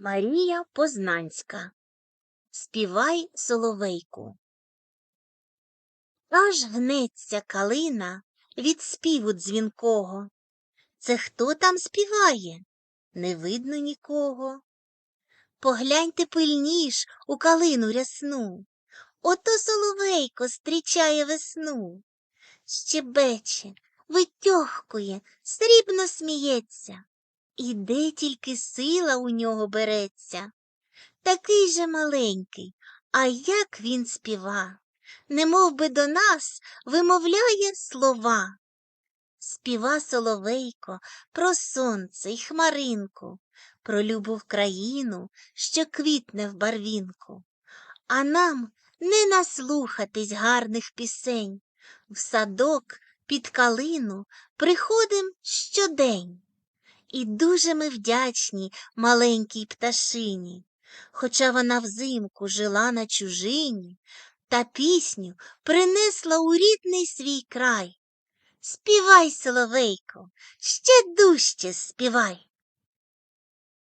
Марія Познанська. Співай соловейку. Аж гнеться калина від співу дзвінкого. Це хто там співає? Не видно нікого. Погляньте пильніш у калину рясну. Ото соловейко стрічає весну. Щебече, витьохкує, срібно сміється. І де тільки сила у нього береться. Такий же маленький, а як він співа, немов би до нас вимовляє слова. Співа соловейко про сонце й хмаринку, про любов країну, що квітне в барвінку. А нам не наслухатись гарних пісень. В садок під калину приходим щодень. І дуже ми вдячні маленькій пташині, хоча вона взимку жила на чужині, та пісню принесла у рідний свій край. Співай, соловейко, ще дужче співай.